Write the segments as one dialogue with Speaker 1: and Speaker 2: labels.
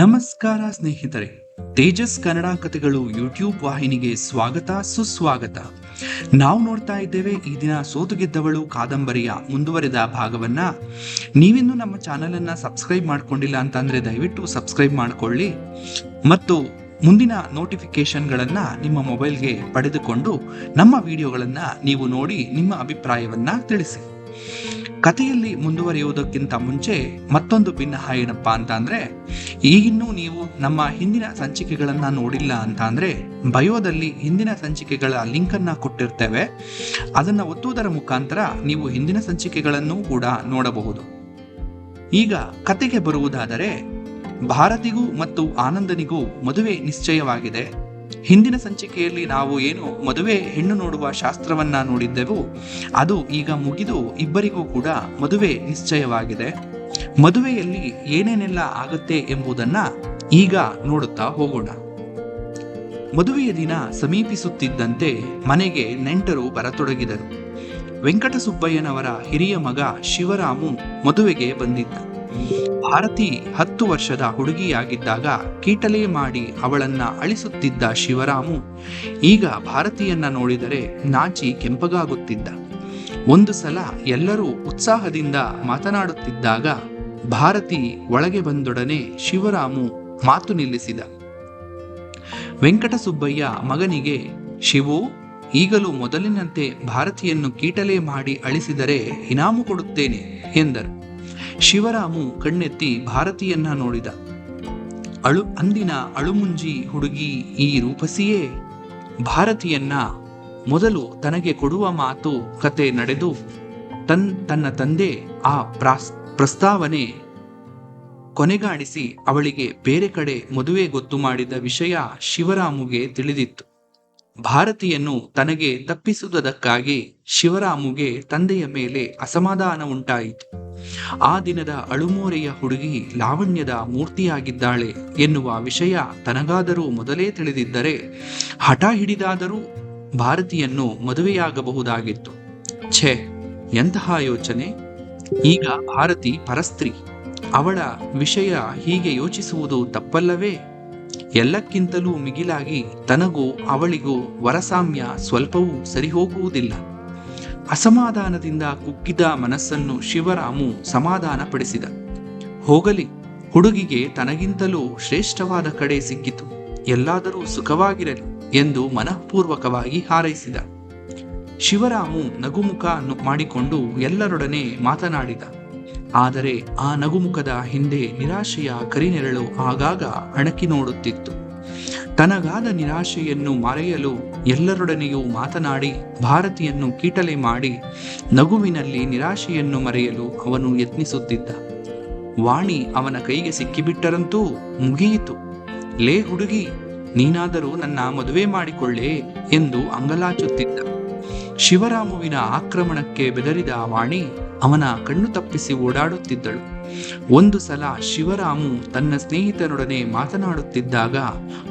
Speaker 1: ನಮಸ್ಕಾರ ಸ್ನೇಹಿತರೆ. ತೇಜಸ್ ಕನ್ನಡ ಕಥೆಗಳು ಯೂಟ್ಯೂಬ್ ವಾಹಿನಿಗೆ ಸ್ವಾಗತ, ಸುಸ್ವಾಗತ. ನಾವು ನೋಡ್ತಾ ಇದ್ದೇವೆ ಈ ದಿನ ಸೋತು ಗೆದ್ದವಳು ಕಾದಂಬರಿಯ ಮುಂದುವರೆದ ಭಾಗವನ್ನ. ನೀವಿನ್ನೂ ನಮ್ಮ ಚಾನೆಲ್ ಅನ್ನ ಸಬ್ಸ್ಕ್ರೈಬ್ ಮಾಡ್ಕೊಂಡಿಲ್ಲ ಅಂತಂದ್ರೆ ದಯವಿಟ್ಟು ಸಬ್ಸ್ಕ್ರೈಬ್ ಮಾಡ್ಕೊಳ್ಳಿ. ಮತ್ತು ಮುಂದಿನ ನೋಟಿಫಿಕೇಶನ್ಗಳನ್ನ ನಿಮ್ಮ ಮೊಬೈಲ್ಗೆ ಪಡೆದುಕೊಂಡು ನಮ್ಮ ವಿಡಿಯೋಗಳನ್ನ ನೀವು ನೋಡಿ ನಿಮ್ಮ ಅಭಿಪ್ರಾಯವನ್ನ ತಿಳಿಸಿ. ಕಥೆಯಲ್ಲಿ ಮುಂದುವರಿಯುವುದಕ್ಕಿಂತ ಮುಂಚೆ ಮತ್ತೊಂದು ಭಿನ್ನಹ ಏನಪ್ಪ ಅಂತ ಅಂದ್ರೆ, ಈಗಿನ್ನೂ ನೀವು ನಮ್ಮ ಹಿಂದಿನ ಸಂಚಿಕೆಗಳನ್ನ ನೋಡಿಲ್ಲ ಅಂತ ಅಂದ್ರೆ, ಬಯೋದಲ್ಲಿ ಹಿಂದಿನ ಸಂಚಿಕೆಗಳ ಲಿಂಕ್ ಅನ್ನ ಕೊಟ್ಟಿರ್ತೇವೆ. ಅದನ್ನ ಒತ್ತುವುದರ ಮುಖಾಂತರ ನೀವು ಹಿಂದಿನ ಸಂಚಿಕೆಗಳನ್ನು ಕೂಡ ನೋಡಬಹುದು. ಈಗ ಕತೆಗೆ ಬರುವುದಾದರೆ, ಭಾರತಿಗೂ ಮತ್ತು ಆನಂದನಿಗೂ ಮದುವೆ ನಿಶ್ಚಯವಾಗಿದೆ. ಹಿಂದಿನ ಸಂಚಿಕೆಯಲ್ಲಿ ನಾವು ಏನು ಮದುವೆ ಹೆಣ್ಣು ನೋಡುವ ಶಾಸ್ತ್ರವನ್ನ ನೋಡಿದ್ದೆವು, ಅದು ಈಗ ಮುಗಿದು ಇಬ್ಬರಿಗೂ ಕೂಡ ಮದುವೆ ನಿಶ್ಚಯವಾಗಿದೆ. ಮದುವೆಯಲ್ಲಿ ಏನೇನೆಲ್ಲ ಆಗುತ್ತೆ ಎಂಬುದನ್ನ ಈಗ ನೋಡುತ್ತಾ ಹೋಗೋಣ. ಮದುವೆಯ ದಿನ ಸಮೀಪಿಸುತ್ತಿದ್ದಂತೆ ಮನೆಗೆ ನೆಂಟರು ಬರತೊಡಗಿದರು. ವೆಂಕಟಸುಬ್ಬಯ್ಯನವರ ಹಿರಿಯ ಮಗ ಶಿವರಾಮು ಮದುವೆಗೆ ಬಂದಿದ್ದ. ಭಾರತಿ ಹತ್ತು ವರ್ಷದ ಹುಡುಗಿಯಾಗಿದ್ದಾಗ ಕೀಟಲೆ ಮಾಡಿ ಅವಳನ್ನ ಅಳಿಸುತ್ತಿದ್ದ ಶಿವರಾಮು ಈಗ ಭಾರತಿಯನ್ನ ನೋಡಿದರೆ ನಾಚಿ ಕೆಂಪಗಾಗುತ್ತಿದ್ದ. ಒಂದು ಸಲ ಎಲ್ಲರೂ ಉತ್ಸಾಹದಿಂದ ಮಾತನಾಡುತ್ತಿದ್ದಾಗ ಭಾರತಿ ಒಳಗೆ ಬಂದೊಡನೆ ಶಿವರಾಮು ಮಾತು ನಿಲ್ಲಿಸಿದ. ವೆಂಕಟಸುಬ್ಬಯ್ಯ ಮಗನಿಗೆ, ಶಿವು, ಈಗಲೂ ಮೊದಲಿನಂತೆ ಭಾರತಿಯನ್ನು ಕೀಟಲೆ ಮಾಡಿ ಅಳಿಸಿದರೆ ಇನಾಮು ಕೊಡುತ್ತೇನೆ ಎಂದರು. ಶಿವರಾಮು ಕಣ್ಣೆತ್ತಿ ಭಾರತಿಯನ್ನ ನೋಡಿದ. ಅಳು ಅಂದಿನ ಅಳುಮುಂಜಿ ಹುಡುಗಿ ಈ ರೂಪಸಿಯೇ? ಭಾರತಿಯನ್ನ ಮೊದಲು ತನಗೆ ಕೊಡುವ ಮಾತು ಕತೆ ನಡೆದು ತನ್ ತನ್ನ ತಂದೆ ಆ ಪ್ರಾಸ್, ಪ್ರಸ್ತಾವನೆ ಕೊನೆಗಾಣಿಸಿ ಅವಳಿಗೆ ಬೇರೆ ಕಡೆ ಮದುವೆ ಗೊತ್ತು ಮಾಡಿದ ವಿಷಯ ಶಿವರಾಮುಗೆ ತಿಳಿದಿತ್ತು. ಭಾರತಿಯನ್ನು ತನಗೆ ತಪ್ಪಿಸುವುದಕ್ಕಾಗಿ ಶಿವರಾಮುಗೆ ತಂದೆಯ ಮೇಲೆ ಅಸಮಾಧಾನ ಉಂಟಾಯಿತು. ಆ ದಿನದ ಅಳುಮೋರೆಯ ಹುಡುಗಿ ಲಾವಣ್ಯದ ಮೂರ್ತಿಯಾಗಿದ್ದಾಳೆ ಎನ್ನುವ ವಿಷಯ ತನಗಾದರೂ ಮೊದಲೇ ತಿಳಿದಿದ್ದರೆ ಹಠ ಹಿಡಿದಾದರೂ ಭಾರತಿಯನ್ನು ಮದುವೆಯಾಗಬಹುದಾಗಿತ್ತು. ಛೇ, ಎಂತಹ ಯೋಚನೆ? ಈಗ ಭಾರತಿ ಪರಸ್ತ್ರೀ. ಅವಳ ವಿಷಯ ಹೀಗೆ ಯೋಚಿಸುವುದು ತಪ್ಪಲ್ಲವೇ? ಎಲ್ಲಕ್ಕಿಂತಲೂ ಮಿಗಿಲಾಗಿ ತನಗೂ ಅವಳಿಗೂ ವರಸಾಮ್ಯ ಸ್ವಲ್ಪವೂ ಸರಿಹೋಗುವುದಿಲ್ಲ. ಅಸಮಾಧಾನದಿಂದ ಕುಗ್ಗಿದ ಮನಸ್ಸನ್ನು ಶಿವರಾಮು ಸಮಾಧಾನಪಡಿಸಿದ. ಹೋಗಲಿ, ಹುಡುಗಿಗೆ ತನಗಿಂತಲೂ ಶ್ರೇಷ್ಠವಾದ ಕಡೆ ಸಿಕ್ಕಿತು. ಎಲ್ಲಾದರೂ ಸುಖವಾಗಿರಲಿ ಎಂದು ಮನಃಪೂರ್ವಕವಾಗಿ ಹಾರೈಸಿದ. ಶಿವರಾಮು ನಗುಮುಖ ಮಾಡಿಕೊಂಡು ಎಲ್ಲರೊಡನೆ ಮಾತನಾಡಿದ. ಆದರೆ ಆ ನಗುಮುಖದ ಹಿಂದೆ ನಿರಾಶೆಯ ಕರಿನೆರಳು ಆಗಾಗ ಅಣಕಿ ನೋಡುತ್ತಿತ್ತು. ತನಗಾದ ನಿರಾಶೆಯನ್ನು ಮರೆಯಲು ಎಲ್ಲರೊಡನೆಯೂ ಮಾತನಾಡಿ, ಭಾರತಿಯನ್ನು ಕೀಟಲೆ ಮಾಡಿ, ನಗುವಿನಲ್ಲಿ ನಿರಾಶೆಯನ್ನು ಮರೆಯಲು ಅವನು ಯತ್ನಿಸುತ್ತಿದ್ದ. ವಾಣಿ ಅವನ ಕೈಗೆ ಸಿಕ್ಕಿಬಿಟ್ಟರಂತೂ ಮುಗಿಯಿತು. ಲೇ ಹುಡುಗಿ, ನೀನಾದರೂ ನನ್ನ ಮದುವೆ ಮಾಡಿಕೊಳ್ಳೆ ಎಂದು ಅಂಗಲಾಚುತ್ತಿದ್ದ. ಶಿವರಾಮುವಿನ ಆಕ್ರಮಣಕ್ಕೆ ಬೆದರಿದ ವಾಣಿ ಅವನ ಕಣ್ಣು ತಪ್ಪಿಸಿ ಓಡಾಡುತ್ತಿದ್ದಳು. ಒಂದು ಸಲ ಶಿವರಾಮು ತನ್ನ ಸ್ನೇಹಿತನೊಡನೆ ಮಾತನಾಡುತ್ತಿದ್ದಾಗ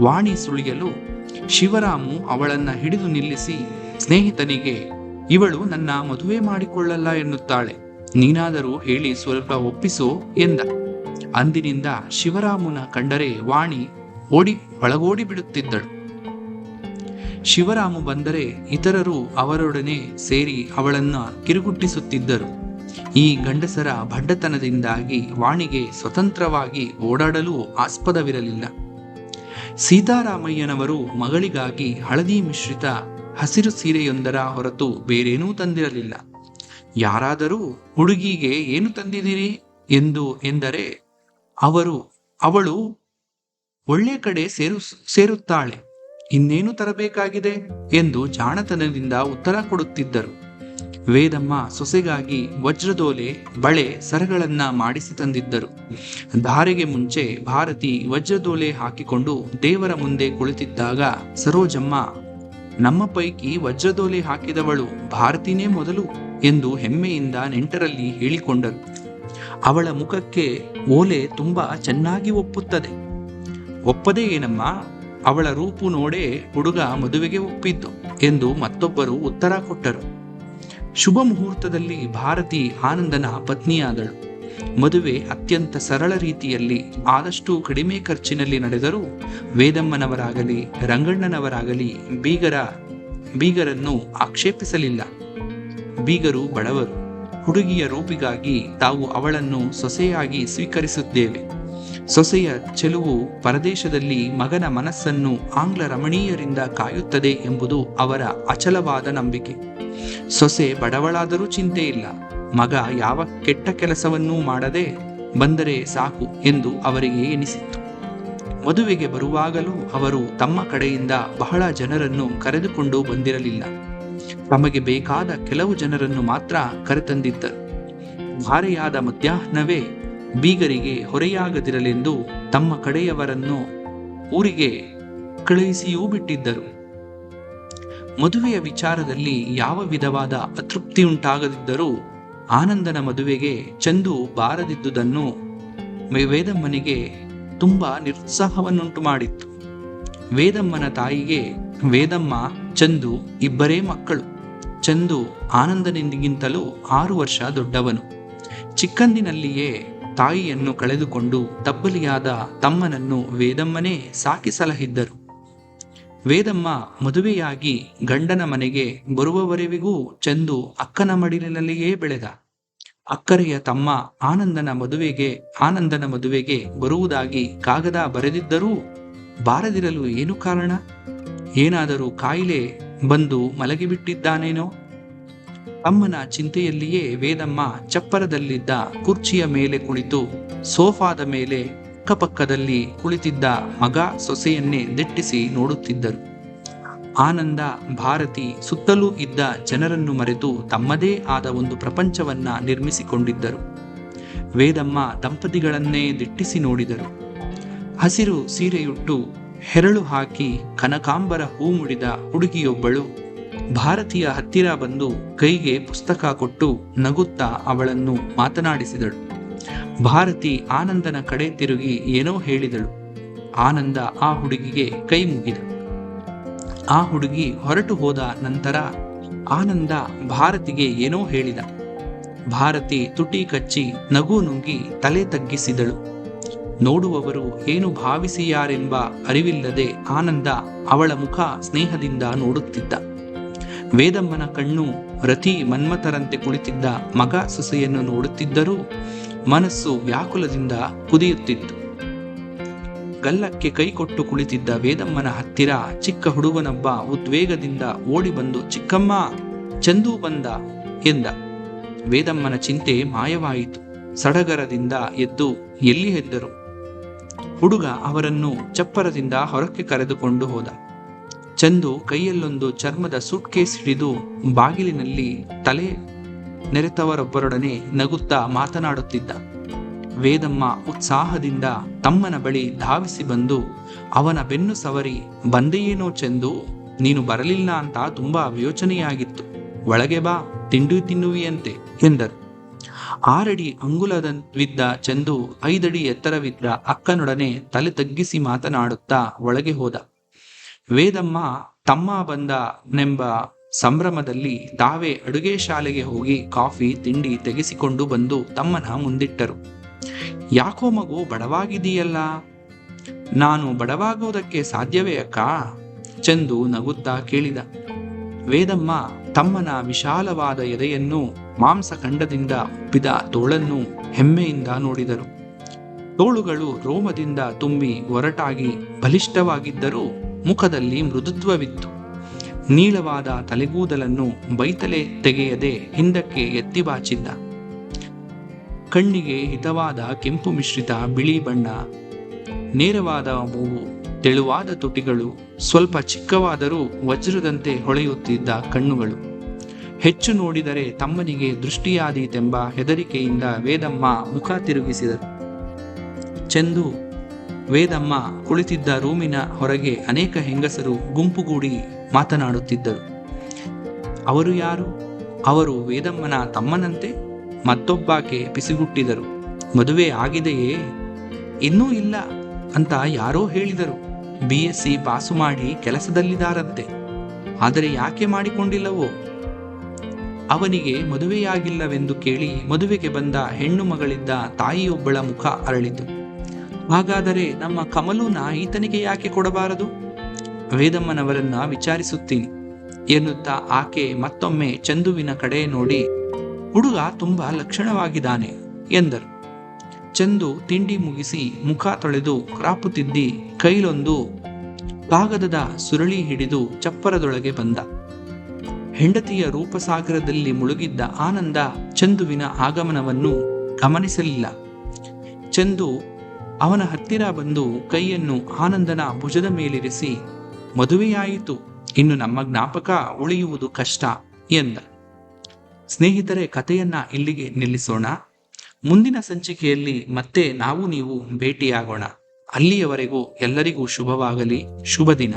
Speaker 1: ವಾಣಿ ಸುಳಿಯಲು, ಶಿವರಾಮು, ಅವಳನ್ನ ಹಿಡಿದು ನಿಲ್ಲಿಸಿ, ಸ್ನೇಹಿತನಿಗೆ, ಇವಳು ನನ್ನ ಮದುವೆ ಮಾಡಿಕೊಳ್ಳಲ್ಲ ಎನ್ನುತ್ತಾಳೆ. ನೀನಾದರೂ ಹೇಳಿ ಸ್ವಲ್ಪ ಒಪ್ಪಿಸೋ ಎಂದ. ಅಂದಿನಿಂದ ಶಿವರಾಮುನ ಕಂಡರೆ ವಾಣಿ ಓಡಿ ಒಳಗೋಡಿ ಬಿಡುತ್ತಿದ್ದಳು. ಶಿವರಾಮು ಬಂದರೆ ಇತರರು ಅವರೊಡನೆ ಸೇರಿ ಅವಳನ್ನ ಕಿರುಗುಟ್ಟಿಸುತ್ತಿದ್ದರು ಈ ಗಂಡಸರ ಭಡ್ಡತನದಿಂದಾಗಿ ವಾಣಿಗೆ ಸ್ವತಂತ್ರವಾಗಿ ಓಡಾಡಲು ಆಸ್ಪದವಿರಲಿಲ್ಲ. ಸೀತಾರಾಮಯ್ಯನವರು ಮಗಳಿಗಾಗಿ ಹಳದಿ ಮಿಶ್ರಿತ ಹಸಿರು ಸೀರೆಯೊಂದರ ಹೊರತು ಬೇರೇನೂ ತಂದಿರಲಿಲ್ಲ. ಯಾರಾದರೂ ಹುಡುಗಿಗೆ ಏನು ತಂದಿದ್ದೀರಿ? ಎಂದು ಎಂದರೆ, ಅವರು, ಅವಳು ಒಳ್ಳೆ ಕಡೆ ಸೇರು, ಸೇರುತ್ತಾಳೆ. ಇನ್ನೇನು ತರಬೇಕಾಗಿದೆ ಎಂದು ಜಾಣತನದಿಂದ ಉತ್ತರ ಕೊಡುತ್ತಿದ್ದರು. ವೇದಮ್ಮ ಸೊಸೆಗಾಗಿ ವಜ್ರದೋಲೆ ಬಳೆ ಸರಗಳನ್ನ ಮಾಡಿಸಿ ತಂದಿದ್ದರು. ಧಾರೆಗೆ ಮುಂಚೆ ಭಾರತಿ ವಜ್ರದೋಲೆ ಹಾಕಿಕೊಂಡು ದೇವರ ಮುಂದೆ ಕುಳಿತಿದ್ದಾಗ ಸರೋಜಮ್ಮ, ನಮ್ಮ ಪೈಕಿ ವಜ್ರದೋಲೆ ಹಾಕಿದವಳು ಭಾರತಿನೇ ಮೊದಲು ಎಂದು ಹೆಮ್ಮೆಯಿಂದ ನೆಂಟರಲ್ಲಿ ಹೇಳಿಕೊಂಡರು. ಅವಳ ಮುಖಕ್ಕೆ ಓಲೆ ತುಂಬಾ ಚೆನ್ನಾಗಿ ಒಪ್ಪುತ್ತದೆ. ಒಪ್ಪದೇ ಏನಮ್ಮ? ಅವಳ ರೂಪು ನೋಡೇ ಹುಡುಗ ಮದುವೆಗೆ ಒಪ್ಪಿದ್ದು ಎಂದು ಮತ್ತೊಬ್ಬರು ಉತ್ತರ ಕೊಟ್ಟರು. ಶುಭ ಮುಹೂರ್ತದಲ್ಲಿ ಭಾರತಿ ಆನಂದನ ಪತ್ನಿಯಾದಳು. ಮದುವೆ ಅತ್ಯಂತ ಸರಳ ರೀತಿಯಲ್ಲಿ ಆದಷ್ಟು ಕಡಿಮೆ ಖರ್ಚಿನಲ್ಲಿ ನಡೆದರೂ ವೇದಮ್ಮನವರಾಗಲಿ, ರಂಗಣ್ಣನವರಾಗಲಿ ಬೀಗರ, ಬೀಗರನ್ನು ಆಕ್ಷೇಪಿಸಲಿಲ್ಲ. ಬೀಗರು ಬಡವರು. ಹುಡುಗಿಯ ರೂಪಿಗಾಗಿ ತಾವು ಅವಳನ್ನು ಸೊಸೆಯಾಗಿ ಸ್ವೀಕರಿಸುತ್ತೇವೆ. ಸೊಸೆಯ ಚೆಲುವು ಪರದೇಶದಲ್ಲಿ ಮಗನ ಮನಸ್ಸನ್ನು ಆಂಗ್ಲ ರಮಣೀಯರಿಂದ ಕಾಯುತ್ತದೆ ಎಂಬುದು ಅವರ ಅಚಲವಾದ ನಂಬಿಕೆ. ಸೊಸೆ ಬಡವಳಾದರೂ ಚಿಂತೆ ಇಲ್ಲ. ಮಗ ಯಾವ ಕೆಟ್ಟ ಕೆಲಸವನ್ನೂ ಮಾಡದೆ ಬಂದರೆ ಸಾಕು ಎಂದು ಅವರಿಗೆ ಎನಿಸಿತ್ತು. ಮದುವೆಗೆ ಬರುವಾಗಲೂ ಅವರು ತಮ್ಮ ಕಡೆಯಿಂದ ಬಹಳ ಜನರನ್ನು ಕರೆದುಕೊಂಡು ಬಂದಿರಲಿಲ್ಲ. ತಮಗೆ ಬೇಕಾದ ಕೆಲವು ಜನರನ್ನು ಮಾತ್ರ ಕರೆತಂದಿದ್ದರು. ಭಾರೆಯಾದ ಮಧ್ಯಾಹ್ನವೇ ಬೀಗರಿಗೆ ಹೊರೆಯಾಗದಿರಲೆಂದು ತಮ್ಮ ಕಡೆಯವರನ್ನು ಊರಿಗೆ ಕಳುಹಿಸಿಯೂ ಬಿಟ್ಟಿದ್ದರು. ಮದುವೆಯ ವಿಚಾರದಲ್ಲಿ ಯಾವ ವಿಧವಾದ ಅತೃಪ್ತಿಯುಂಟಾಗದಿದ್ದರೂ ಆನಂದನ ಮದುವೆಗೆ ಚಂದು ಬಾರದಿದ್ದುದನ್ನು ವೇದಮ್ಮನಿಗೆ ತುಂಬಾ ನಿರುತ್ಸಾಹವನ್ನುಂಟು ಮಾಡಿತ್ತು. ವೇದಮ್ಮನ ತಾಯಿಗೆ ವೇದಮ್ಮ, ಚಂದು ಇಬ್ಬರೇ ಮಕ್ಕಳು. ಚಂದು ಆನಂದನಿಂದಿಗಿಂತಲೂ ಆರು ವರ್ಷ ದೊಡ್ಡವನು. ಚಿಕ್ಕಂದಿನಲ್ಲಿಯೇ ತಾಯಿಯನ್ನು ಕಳೆದುಕೊಂಡು ತಬ್ಬಲಿಯಾದ ತಮ್ಮನನ್ನು ವೇದಮ್ಮನೇ ಸಾಕಿ ಸಲಹಿದ್ದರು. ವೇದಮ್ಮ ಮದುವೆಯಾಗಿ ಗಂಡನ ಮನೆಗೆ ಬರುವವರೆವಿಗೂ ಚಂದು ಅಕ್ಕನ ಮಡಿಲಿನಲ್ಲಿಯೇ ಬೆಳೆದ. ಅಕ್ಕರೆಯ ತಮ್ಮ ಆನಂದನ ಮದುವೆಗೆ ಆನಂದನ ಮದುವೆಗೆ ಬರುವುದಾಗಿ ಕಾಗದ ಬರೆದಿದ್ದರೂ ಬಾರದಿರಲು ಏನು ಕಾರಣ? ಏನಾದರೂ ಕಾಯಿಲೆ ಬಂದು ಮಲಗಿಬಿಟ್ಟಿದ್ದಾನೇನೋ? ಅಮ್ಮನ ಚಿಂತೆಯಲ್ಲಿಯೇ ವೇದಮ್ಮ ಚಪ್ಪರದಲ್ಲಿದ್ದ ಕುರ್ಚಿಯ ಮೇಲೆ ಕುಳಿತು ಸೋಫಾದ ಮೇಲೆ ಅಕ್ಕಪಕ್ಕದಲ್ಲಿ ಕುಳಿತಿದ್ದ ಮಗ ಸೊಸೆಯನ್ನೇ ದಿಟ್ಟಿಸಿ ನೋಡುತ್ತಿದ್ದರು. ಆನಂದ, ಭಾರತಿ ಸುತ್ತಲೂ ಇದ್ದ ಜನರನ್ನು ಮರೆತು ತಮ್ಮದೇ ಆದ ಒಂದು ಪ್ರಪಂಚವನ್ನ ನಿರ್ಮಿಸಿಕೊಂಡಿದ್ದರು. ವೇದಮ್ಮ ದಂಪತಿಗಳನ್ನೇ ದಿಟ್ಟಿಸಿ ನೋಡಿದರು. ಹಸಿರು ಸೀರೆಯುಟ್ಟು, ಹೆರಳು ಹಾಕಿ ಕನಕಾಂಬರ ಹೂ ಮುಡಿದ ಹುಡುಗಿಯೊಬ್ಬಳು ಭಾರತೀಯ ಹತ್ತಿರ ಬಂದು ಕೈಗೆ ಪುಸ್ತಕ ಕೊಟ್ಟು ನಗುತ್ತಾ ಅವಳನ್ನು ಮಾತನಾಡಿಸಿದಳು. ಭಾರತಿ ಆನಂದನ ಕಡೆ ತಿರುಗಿ ಏನೋ ಹೇಳಿದಳು. ಆನಂದ ಆ ಹುಡುಗಿಗೆ ಕೈ ಮುಗಿದ. ಆ ಹುಡುಗಿ ಹೊರಟು ಹೋದ ನಂತರ ಆನಂದ ಭಾರತಿಗೆ ಏನೋ ಹೇಳಿದ. ಭಾರತಿ ತುಟಿ ಕಚ್ಚಿ ನಗು ನುಂಗಿ ತಲೆ ತಗ್ಗಿಸಿದಳು. ನೋಡುವವರು ಏನು ಭಾವಿಸಿಯಾರೆಂಬ ಅರಿವಿಲ್ಲದೆ ಆನಂದ ಅವಳ ಮುಖ ಸ್ನೇಹದಿಂದ ನೋಡುತ್ತಿದ್ದ. ವೇದಮ್ಮನ ಕಣ್ಣು ರತಿ ಮನ್ಮಥರಂತೆ ಕುಳಿತಿದ್ದ ಮಗ ಸೊಸೆಯನ್ನು ನೋಡುತ್ತಿದ್ದರೂ ಮನಸ್ಸು ವ್ಯಾಕುಲದಿಂದ ಕುದಿಯುತ್ತಿತ್ತು. ಗಲ್ಲಕ್ಕೆ ಕೈಕೊಟ್ಟು ಕುಳಿತಿದ್ದ ವೇದಮ್ಮನ ಹತ್ತಿರ ಚಿಕ್ಕ ಹುಡುಗನೊಬ್ಬ ಉದ್ವೇಗದಿಂದ ಓಡಿ ಬಂದು, ಚಿಕ್ಕಮ್ಮ, ಚಂದು ಬಂದ ಎಂದ. ವೇದಮ್ಮನ ಚಿಂತೆ ಮಾಯವಾಯಿತು. ಸಡಗರದಿಂದ ಎದ್ದು ಎಲ್ಲಿ ಎದ್ದರು ಹುಡುಗ ಅವರನ್ನು ಚಪ್ಪರದಿಂದ ಹೊರಕ್ಕೆ ಕರೆದುಕೊಂಡು ಹೋದ. ಚಂದು ಕೈಯಲ್ಲೊಂದು ಚರ್ಮದ ಸೂಟ್ಕೇಸ್ ಹಿಡಿದು ಬಾಗಿಲಿನಲ್ಲಿ ತಲೆ ನೆರೆತವರೊಬ್ಬರೊಡನೆ ನಗುತ್ತಾ ಮಾತನಾಡುತ್ತಿದ್ದ. ವೇದಮ್ಮ ಉತ್ಸಾಹದಿಂದ ತಮ್ಮನ ಬಳಿ ಧಾವಿಸಿ ಬಂದು, ಅವನ ಬೆನ್ನು ಸವರಿ, ಬಂದೆಯೇನೋ ಚಂದು, ನೀನು ಬರಲಿಲ್ಲ ಅಂತ ತುಂಬಾ ಯೋಚನೆಯಾಗಿತ್ತು ಒಳಗೆ ಬಾ, ತಿಂಡಿ ತಿನ್ನುವಿಯಂತೆ, ಎಂದರು. ಆರಡಿ ಅಂಗುಲದವಿದ್ದ ಚಂದು ಐದಡಿ ಎತ್ತರವಿದ್ದ ಅಕ್ಕನೊಡನೆ ತಲೆ ತಗ್ಗಿಸಿ ಮಾತನಾಡುತ್ತಾ ಒಳಗೆ ಹೋದ. ವೇದಮ್ಮ ತಮ್ಮ ಬಂದನೆಂಬ ಸಂಭ್ರಮದಲ್ಲಿ ತಾವೇ ಅಡುಗೆ ಶಾಲೆಗೆ ಹೋಗಿ ಕಾಫಿ, ತಿಂಡಿ ತೆಗೆಸಿಕೊಂಡು ಬಂದು ತಮ್ಮನ ಮುಂದಿಟ್ಟರು. ಯಾಕೋ ಮಗು ಬಡವಾಗಿದೆಯಲ್ಲ ನಾನು ಬಡವಾಗುವುದಕ್ಕೆ ಸಾಧ್ಯವೇ ಅಕ್ಕ? ಚಂದು ನಗುತ್ತಾ ಕೇಳಿದ. ವೇದಮ್ಮ ತಮ್ಮನ ವಿಶಾಲವಾದ ಎದೆಯನ್ನು ಮಾಂಸಖಂಡದಿಂದ ಉಪ್ಪಿದ ತೋಳನ್ನು ಹೆಮ್ಮೆಯಿಂದ ನೋಡಿದರು. ತೋಳುಗಳು ರೋಮದಿಂದ ತುಂಬಿ ಒರಟಾಗಿ ಬಲಿಷ್ಠವಾಗಿದ್ದರೂ ಮುಖದಲ್ಲಿ ಮೃದುತ್ವವಿತ್ತು. ನೀಳವಾದ ತಲೆಗೂದಲನ್ನು ಬೈತಲೆ ತೆಗೆಯದೆ ಹಿಂದಕ್ಕೆ ಎತ್ತಿ ಬಾಚಿದ್ದ. ಕಣ್ಣಿಗೆ ಹಿತವಾದ ಕೆಂಪು ಮಿಶ್ರಿತ ಬಿಳಿ ಬಣ್ಣ, ನೇರವಾದ ಮೂಗು, ತೆಳುವಾದ ತುಟಿಗಳು, ಸ್ವಲ್ಪ ಚಿಕ್ಕವಾದರೂ ವಜ್ರದಂತೆ ಹೊಳೆಯುತ್ತಿದ್ದ ಕಣ್ಣುಗಳು. ಹೆಚ್ಚು ನೋಡಿದರೆ ತಮ್ಮನಿಗೆ ದೃಷ್ಟಿಯಾದೀತೆಂಬ ಹೆದರಿಕೆಯಿಂದ ವೇದಮ್ಮ ಮುಖ ತಿರುಗಿಸಿದರು. ಚಂದು ವೇದಮ್ಮ ಕುಳಿತಿದ್ದ ರೂಮಿನ ಹೊರಗೆ ಅನೇಕ ಹೆಂಗಸರು ಗುಂಪುಗೂಡಿ ಮಾತನಾಡುತ್ತಿದ್ದರು. ಅವರು ಯಾರು? ಅವರು ವೇದಮ್ಮನ ತಮ್ಮನಂತೆ ಮತ್ತೊಬ್ಬಾಕೆ ಪಿಸಿಗುಟ್ಟಿದರು. ಮದುವೆ ಆಗಿದೆಯೇ? ಇನ್ನೂ ಇಲ್ಲ ಅಂತ ಯಾರೋ ಹೇಳಿದರು. ಬಿ ಎಸ್ ಸಿ ಪಾಸು ಮಾಡಿ ಕೆಲಸದಲ್ಲಿದ್ದಾರಂತೆ. ಆದರೆ ಯಾಕೆ ಮಾಡಿಕೊಂಡಿಲ್ಲವೋ? ಅವನಿಗೆ ಮದುವೆಯಾಗಿಲ್ಲವೆಂದು ಕೇಳಿ ಮದುವೆಗೆ ಬಂದ ಹೆಣ್ಣು ಮಗಳಿದ್ದ ತಾಯಿಯೊಬ್ಬಳ ಮುಖ ಅರಳಿತು. ಹಾಗಾದರೆ ನಮ್ಮ ಕಮಲುನ ಈತನಿಗೆ ಯಾಕೆ ಕೊಡಬಾರದು? ವೇದಮ್ಮನವರನ್ನ ವಿಚಾರಿಸುತ್ತೀನಿ. ಎನ್ನುತ್ತಾ ಆಕೆ ಮತ್ತೊಮ್ಮೆ ಚಂದುವಿನ ಕಡೆ ನೋಡಿ, ಹುಡುಗ ತುಂಬಾ ಲಕ್ಷಣವಾಗಿದ್ದಾನೆ ಎಂದರು. ಚಂದು ತಿಂಡಿ ಮುಗಿಸಿ ಮುಖ ತೊಳೆದು ಕ್ರಾಪು ತಿದ್ದಿ ಕೈಲೊಂದು ಕಾಗದದ ಸುರಳಿ ಹಿಡಿದು ಚಪ್ಪರದೊಳಗೆ ಬಂದ. ಹೆಂಡತಿಯ ರೂಪಸಾಗರದಲ್ಲಿ ಮುಳುಗಿದ್ದ ಆನಂದ ಚಂದುವಿನ ಆಗಮನವನ್ನು ಗಮನಿಸಲಿಲ್ಲ. ಚಂದು ಅವನ ಹತ್ತಿರ ಬಂದು ಕೈಯನ್ನು ಆನಂದನ ಭುಜದ ಮೇಲಿರಿಸಿ, ಮದುವೆಯಾಯಿತು. ಇನ್ನು ನಮ್ಮ ಜ್ಞಾಪಕ ಉಳಿಯುವುದು ಕಷ್ಟ ಎಂದ. ಸ್ನೇಹಿತರೆ, ಕಥೆಯನ್ನ ಇಲ್ಲಿಗೆ ನಿಲ್ಲಿಸೋಣ. ಮುಂದಿನ ಸಂಚಿಕೆಯಲ್ಲಿ ಮತ್ತೆ ನಾವು ನೀವು ಭೇಟಿಯಾಗೋಣ. ಅಲ್ಲಿಯವರೆಗೂ ಎಲ್ಲರಿಗೂ ಶುಭವಾಗಲಿ. ಶುಭ ದಿನ